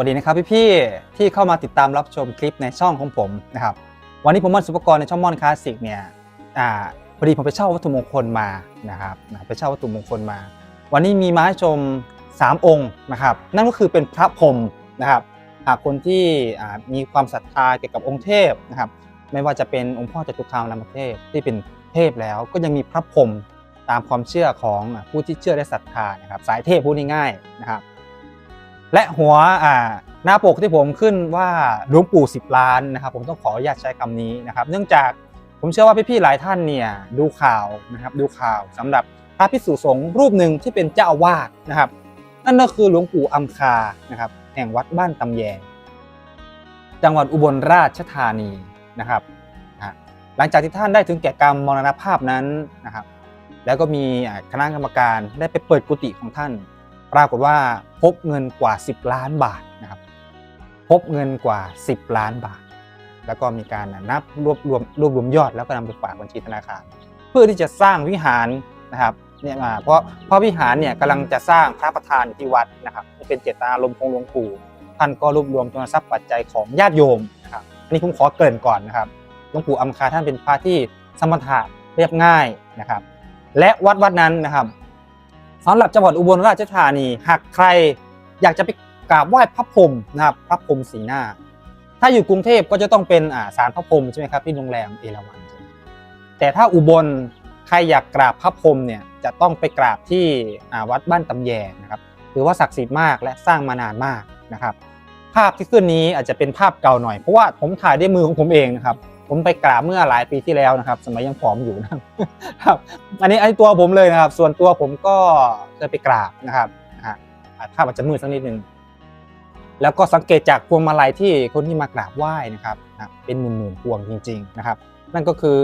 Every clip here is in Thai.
วัสดีนะครับพี่ๆที่เข้ามาติดตามรับชมคลิปในช่องของผมนะครับวันนี้ผมมอนสุปกรณ์ในช่องมอนคลาสสิกเนี่ยอ่าพอดีผมไปเช่าวัตถุมงคลมานะครับไปเช่าวัตถุมงคลมา วันนี้มีมาให้ชม 3 องค์นะครับ นั่นก็คือเป็นพระพรหมนะครับหากคนที่มีความศรัทธาเกี่ยวกับองค์เทพนะครับ ไม่ว่าจะเป็นองค์พ่อจตุคามรามเทพที่เป็นเทพแล้วก็ยังมีพระพรหมตามความเชื่อของผู้ที่เชื่อและศรัทธานะครับ สายเทพพูดง่ายๆนะครับ และหัวอ่าหน้าปกที่ผมขึ้นว่าหลวงปู่10 ล้านนะครับ ผมต้องขออนุญาตใช้คำนี้นะครับ เนื่องจากผมเชื่อว่าพี่ๆหลายท่านเนี่ยดูข่าวนะครับดูข่าวสำหรับพระภิกษุสงฆ์รูปหนึ่งที่เป็นเจ้าอาวาสนะครับ นั่นก็คือหลวงปู่อัมคานะครับแห่งวัดบ้านตำแยง จังหวัดอุบลราชธานีนะครับหลังจากที่ท่านได้ถึงแก่กรรมมรณภาพนั้นนะครับ แล้วก็มีคณะกรรมการได้ไปเปิดกุฏิของท่าน ปรากฏว่าพบเงินกว่า 10 ล้านบาทนะครับพบเงินกว่า 10 ล้านบาท แล้วก็มีการนับรวบรวมรวบรวมยอดแล้วก็นำไปฝากบัญชีธนาคาร เพื่อที่จะสร้างวิหารนะครับเนี่ยมาเพราะเพราะวิหารเนี่ยกำลังจะสร้างพระประธานที่วัดนะครับเป็นเจตนารมณ์ของหลวงปู่ท่านก็รวบรวมทุนทรัพย์ปัจจัยของญาติโยมนะครับอันนี้ผมขอเกริ่นก่อนนะครับหลวงปู่อัมคาท่านเป็นพระที่สมถะเรียบง่ายนะครับ และวัดวัดนั้นนะครับ สำหรับจังหวัดอุบลราชธานี หากใครอยากจะไปกราบไหว้พระพรหมนะครับพระพรหมสีหน้า ถ้าอยู่กรุงเทพก็จะต้องเป็นอ่าศาลพระพรหมใช่ไหมครับที่โรงแรมเอราวัณแต่ถ้าอุบลใครอยากกราบพระพรหมเนี่ยจะต้องไปกราบที่อ่าวัดบ้านตำแยนะครับถือว่าศักดิ์สิทธิ์มากและสร้างมานานมากนะครับ ภาพที่ขึ้นนี้อาจจะเป็นภาพเก่าหน่อยเพราะว่าผมถ่ายด้วยมือของผมเองนะครับ ผมไปกราบเมื่อหลายปีที่แล้วนะครับ สมัยยังผอมอยู่นะครับ อันนี้ไอ้ตัวผมเลยนะครับ ส่วนตัวผมก็เคยไปกราบนะครับนะฮะอ่าภาพอาจจะมืดสักนิดหนึ่งแล้วก็สังเกตจากพวงมาลัยที่คนที่มากราบไหว้นะครับเป็นหมื่นๆพวงจริง ๆนะครับ นั่นก็คือ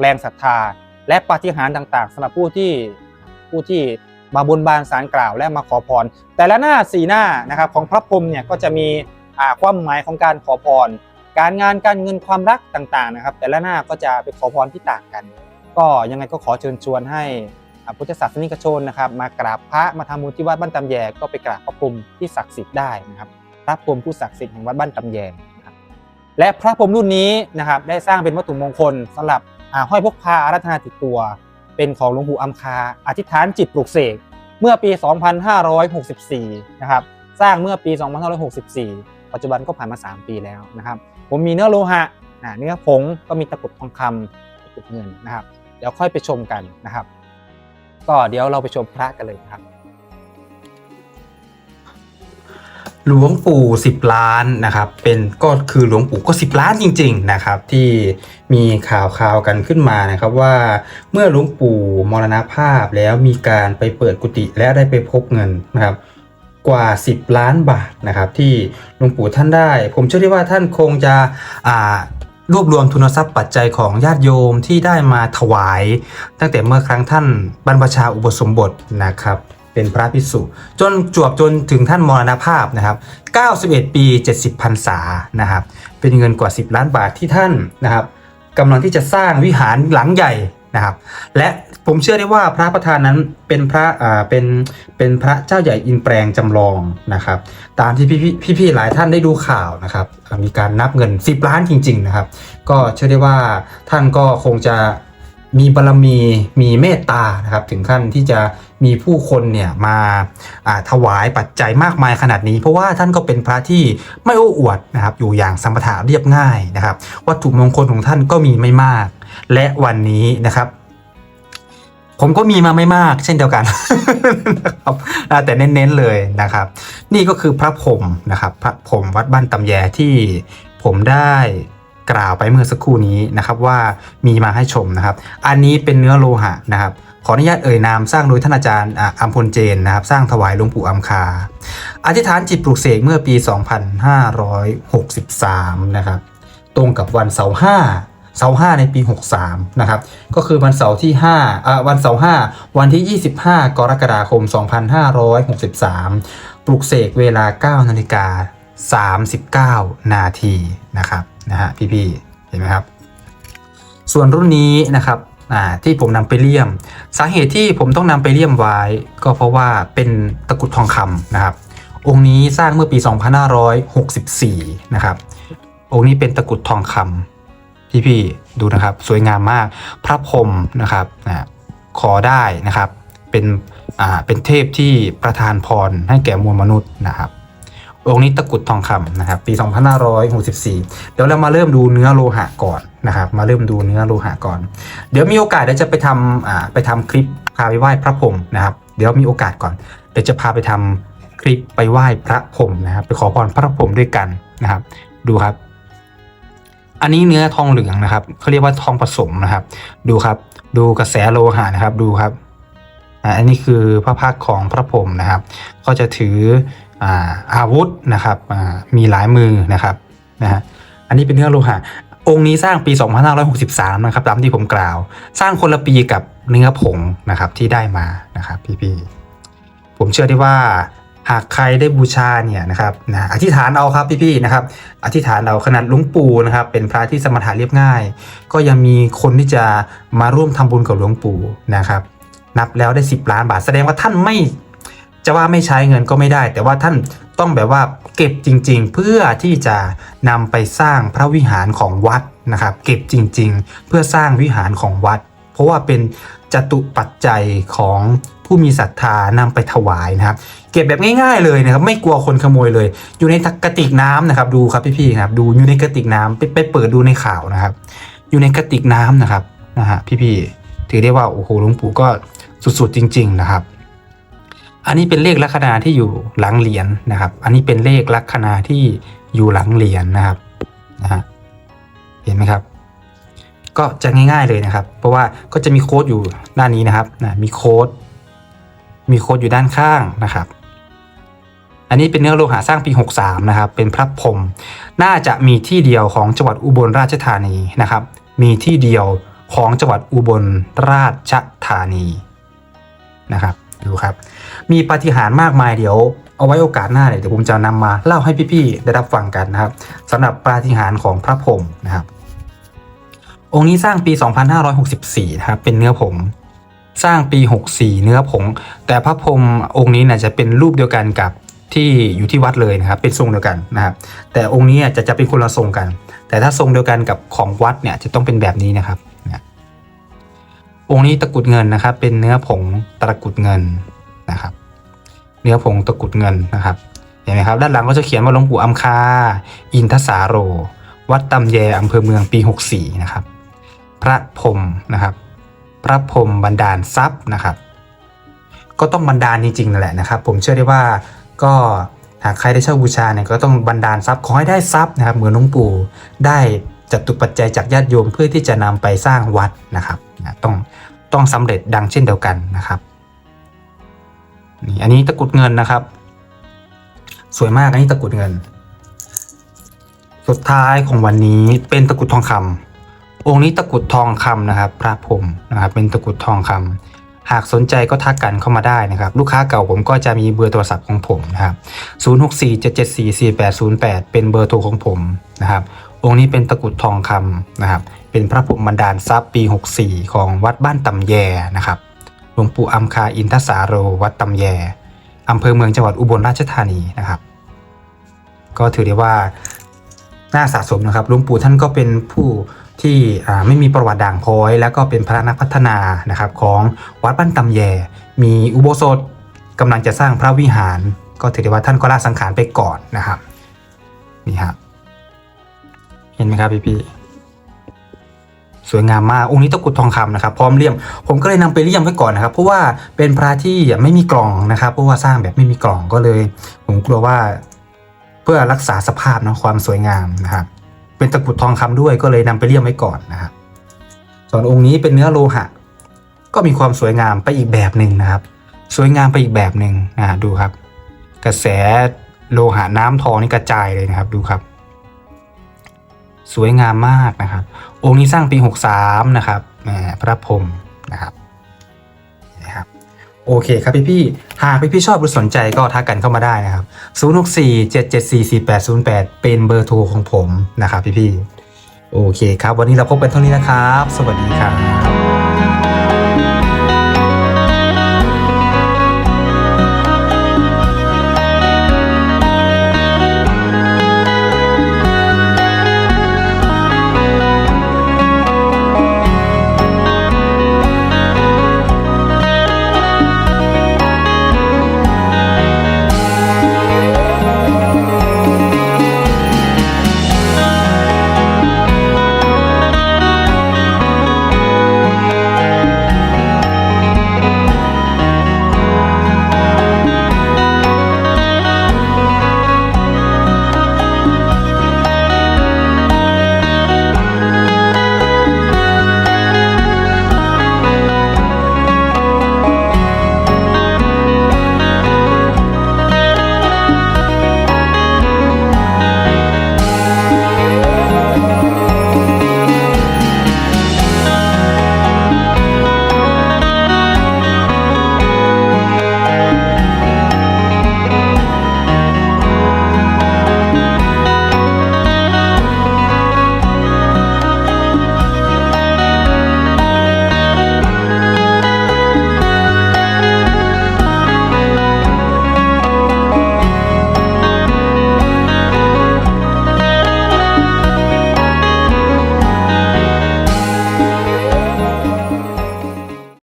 แรงศรัทธาและปาฏิหาริย์ต่าง ๆสำหรับผู้ที่ผู้ที่มาบนบานสารกล่าวและมาขอพร แต่ละหน้าสีหน้านะครับของพระพรหมเนี่ยก็จะมีความหมายของการขอพร การงานการเงินความรักต่างๆนะครับ แต่ละหน้าก็จะไปขอพรที่ต่างกัน ก็ยังไงก็ขอเชิญชวนให้พุทธศาสนิกชนนะครับ มากราบพระมาทำบุญที่วัดบ้านตำแยก็ไปกราบพระพรหมที่ศักดิ์สิทธิ์ได้นะครับพระพรหมผู้ศักดิ์สิทธิ์แห่งวัดบ้านตำแยนะครับและพระพรหมรุ่นนี้นะครับได้สร้างเป็นวัตถุมงคลสำหรับห้อยพกพาอารัธนาติดตัว เป็นของหลวงปู่อัมคา อธิษฐานจิตปลุกเสกเมื่อปี 2564 นะครับ สร้างเมื่อปี 2564 ปัจจุบันก็ผ่านมา 3 ปีแล้วนะครับ ผมมีเนื้อโลหะเนื้อผงก็มีตะกรุดทองคำตะกรุดเงินนะครับ เดี๋ยวค่อยไปชมกันนะครับ ก็เดี๋ยวเราไปชมพระกันเลยครับ หลวงปู่10ล้านนะครับ เป็นก็คือหลวงปู่ก็10ล้านจริง ๆนะครับ ที่มีข่าวข่าวกันขึ้นมานะครับว่าเมื่อหลวงปู่มรณภาพแล้วมีการไปเปิดกุฏิและได้ไปพบเงินนะครับ กว่า 10 ล้านบาทนะครับ ที่หลวงปู่ท่านได้ ผมเชื่อได้ว่าท่านคงจะรวบรวมทุนทรัพย์ปัจจัยของญาติโยมที่ได้มาถวาย ตั้งแต่เมื่อครั้งท่านบรรพชาอุปสมบทนะครับ เป็นพระภิกษุ จนจวบจนถึงท่านมรณภาพนะครับ 91 ปี 70พรรษานะครับเป็นเงินกว่า 10 ล้านบาทที่ท่านนะครับกำลังที่จะสร้างวิหารหลังใหญ่ นะครับ และผมเชื่อได้ว่าพระประธานนั้นเป็นพระอ่าเป็นเป็นพระเจ้าใหญ่อินแปลงจำลองนะครับ ตามที่พี่พี่พี่ๆหลายท่านได้ดูข่าวนะครับ มีการนับเงิน 10 ล้านจริง ๆ นะครับ ก็เชื่อได้ว่าท่านก็คงจะมีบารมีมีเมตตานะครับถึงขั้นที่จะมีผู้คนเนี่ยมาอ่าถวายปัจจัยมากมายขนาดนี้ เพราะว่าท่านก็เป็นพระที่ไม่โอ้อวดนะครับอยู่อย่างสมถะเรียบง่ายนะครับ วัตถุมงคลของท่านก็มีไม่มาก และวันนี้นะครับ ผมก็มีมาไม่มากเช่นเดียวกันนะครับแต่เน้นๆเลยนะครับ นี่ก็คือพระพรมนะครับ พระพรมวัดบ้านตำแยที่ผมได้กล่าวไปเมื่อสักครู่นี้นะครับว่ามีมาให้ชมนะครับ อันนี้เป็นเนื้อโลหะนะครับขออนุญาตเอ่ยนามสร้างโดยท่านอาจารย์อัมพลเจนนะครับ สร้างถวายหลวงปู่อัมคา อธิษฐานจิตปลุกเสกเมื่อปี 2563 นะครับ ตรงกับวันเสาร์ห้า เสาร์ห้าในปี 63 นะครับ ก็คือวันเสาร์ที่5อ่าวันเสาร์ห้าวันที่ 25 กรกฎาคม 2563 ปลุกเสกเวลา 9 นาฬิกา 39 นาทีนะครับนะฮะพี่ๆเห็นไหมครับ ส่วนรุ่นนี้นะครับอ่าที่ผมนำไปเลี่ยม สาเหตุที่ผมต้องนำไปเลี่ยมไว้ ก็เพราะว่าเป็นตะกรุดทองคำนะครับ องค์นี้สร้างเมื่อปี 2564 นะครับ องค์นี้เป็นตะกรุดทองคำ พี่พี่ๆดูนะครับ สวยงามมาก พระพรหมนะครับนะขอได้นะครับ เป็นอ่าเป็นเทพที่ประทานพรให้แก่มวลมนุษย์นะครับองค์นี้ตะกุดทองคำนะครับ ปี 2564 เดี๋ยวเรามาเริ่มดูเนื้อโลหะก่อนนะครับ มาเริ่มดูเนื้อโลหะก่อน เดี๋ยวมีโอกาสเดี๋ยวจะไปทำอ่าไปทำคลิปพาไปไหว้พระพรหมนะครับ เดี๋ยวมีโอกาสก่อน เดี๋ยวจะพาไปทำคลิปไปไหว้พระพรหมนะครับ ไปขอพรพระพรหมด้วยกันนะครับ ดูครับ อันนี้เนื้อทองเหลืองนะครับเขาเรียกว่าทองผสมนะครับ ดูครับ ดูกระแสโลหะนะครับดูครับอันนี้คือพระพักของพระพรหมนะครับ ก็จะถืออาอาวุธนะครับมีหลายมือนะครับนะฮะอันนี้เป็นเนื้อโลหะองค์นี้สร้างปี 2563 นะครับตามที่ผมกล่าว สร้างคนละปีกับเนื้อผงนะครับที่ได้มานะครับพี่ๆผมเชื่อได้ว่า หากใครได้บูชาเนี่ยนะครับนะอธิษฐานเอาครับพี่ๆนะครับอธิษฐานเอาขนาดหลวงปู่นะครับเป็นพระที่สมถะเรียบง่าย ก็ยังมีคนที่จะมาร่วมทำบุญกับหลวงปู่นะครับนับแล้วได้ 10 ล้านบาท แสดงว่าท่านไม่จะว่าไม่ใช้เงินก็ไม่ได้ แต่ว่าท่านต้องแบบว่าเก็บจริง ๆ เพื่อที่จะนำไปสร้างพระวิหารของวัดนะครับเก็บจริง ๆ เพื่อสร้างวิหารของวัด เพราะว่าเป็นจตุปัจจัยของ ผู้มีศรัทธานำไปถวายนะครับ เก็บแบบง่ายๆเลยนะครับ ไม่กลัวคนขโมยเลย อยู่ในกระติกน้ำนะครับ ดูครับพี่ๆครับดูอยู่ในกระติกน้ำไปไปเปิดดูในข่าวนะครับ อยู่ในกระติกน้ำนะครับนะฮะพี่ๆถือได้ว่าโอ้โหหลวงปู่ก็สุดๆจริง ๆนะครับ อันนี้เป็นเลขลัคนาที่อยู่หลังเหรียญนะครับ อันนี้เป็นเลขลัคนาที่อยู่หลังเหรียญนะครับนะฮะเห็นไหมครับก็จะง่ายๆเลยนะครับ เพราะว่าก็จะมีโค้ดอยู่ด้านนี้นะครับนะมีโค้ด มีโค้ดอยู่ด้านข้างนะครับ อันนี้เป็นเนื้อโลหะสร้างปี 63 นะครับ เป็นพระพรมน่าจะมีที่เดียวของจังหวัดอุบลราชธานีนะครับ มีที่เดียวของจังหวัดอุบลราชธานีนะครับดูครับ มีปาฏิหาริย์มากมายเดี๋ยวเอาไว้โอกาสหน้าเดี๋ยวผมจะนำมาเล่าให้พี่ๆได้รับฟังกันนะครับสำหรับปาฏิหาริย์ของพระพรหมนะครับ องค์นี้สร้างปี 2564 นะครับ เป็นเนื้อผง สร้างปี 64 เนื้อผง แต่พระพรหมองค์นี้นะจะเป็นรูปเดียวกันกับที่อยู่ที่วัดเลยนะครับ เป็นทรงเดียวกันนะครับ แต่องค์นี้จะจะเป็นคนละทรงกัน แต่ถ้าทรงเดียวกันกับของวัดเนี่ยจะต้องเป็นแบบนี้นะครับนะองค์นี้ตะกุดเงินนะครับ เป็นเนื้อผงตะกุดเงินนะครับ เนื้อผงตะกุดเงินนะครับเห็นไหมครับ ด้านหลังก็จะเขียนว่าหลวงปู่อัมคา อินทสาโร วัดตำแยอำเภอเมืองปี 64 นะครับ พระพรหมนะครับ พระพรหมบันดาลทรัพย์นะครับ ก็ต้องบันดาลจริงๆนั่นแหละนะครับ ผมเชื่อได้ว่าก็หากใครได้เช่าบูชาเนี่ยก็ต้องบันดาลทรัพย์ขอให้ได้ทรัพย์นะครับเหมือนหลวงปู่ได้จตุปัจจัยจากญาติโยมเพื่อที่จะนำไปสร้างวัดนะครับนะต้องต้องสำเร็จดังเช่นเดียวกันนะครับนี่อันนี้ตะกุดเงินนะครับ สวยมากอันนี้ตะกุดเงิน สุดท้ายของวันนี้เป็นตะกุดทองคำ องค์นี้ตะกุดทองคำนะครับ พระพรมนะครับ เป็นตะกุดทองคำหากสนใจก็ทักกันเข้ามาได้นะครับ ลูกค้าเก่าผมก็จะมีเบอร์โทรศัพท์ของผมนะครับ 0647744808 เป็นเบอร์โทรของผมนะครับ องค์นี้เป็นตะกุดทองคำนะครับ เป็นพระพรมบันดาลทรัพย์ปี 64 ของวัดบ้านตำแยนะครับ หลวงปู่อัมคาอินทสาโรวัดตำแยอำเภอเมืองจังหวัดอุบลราชธานีนะครับ ก็ถือได้ว่าน่าสะสมนะครับหลวงปู่ท่านก็เป็นผู้ ที่ไม่มีประวัติด่างพ้อย แล้วก็เป็นพระนักพัฒนานะครับของวัดบ้านตำแย มีอุโบสถกำลังจะสร้างพระวิหาร ก็ถือได้ว่าท่านก็ละสังขารไปก่อนนะครับนี่ครับเห็นไหมครับพี่พี่ๆสวยงามมากองค์นี้ตะกุดทองคำนะครับพร้อมเลี่ยม ผมก็เลยนำไปเลี่ยมไว้ก่อนนะครับ เพราะว่าเป็นพระที่ไม่มีกล่องนะครับ เพราะว่าสร้างแบบไม่มีกล่องก็เลย ผมกลัวว่าเพื่อรักษาสภาพเนาะความสวยงามนะครับ เป็นตะกรุดทองคำด้วยก็เลยนำไปเลี่ยมไว้ก่อนนะครับส่วนองค์นี้เป็นเนื้อโลหะ ก็มีความสวยงามไปอีกแบบหนึ่งนะครับ สวยงามไปอีกแบบหนึ่งนะดูครับ กระแสโลหะน้ำทองนี่กระจายเลยนะครับดูครับ สวยงามมากนะครับ องค์นี้สร้างปี 63 นะครับพระพรหมนะครับ โอเคครับพี่พี่หากพี่พี่ชอบหรือสนใจก็ทักกันเข้ามาได้นะครับ 0647744808 เป็นเบอร์โทรของผมนะครับพี่พี่โอเคครับ วันนี้เราพบกันเท่านี้นะครับ สวัสดีครับ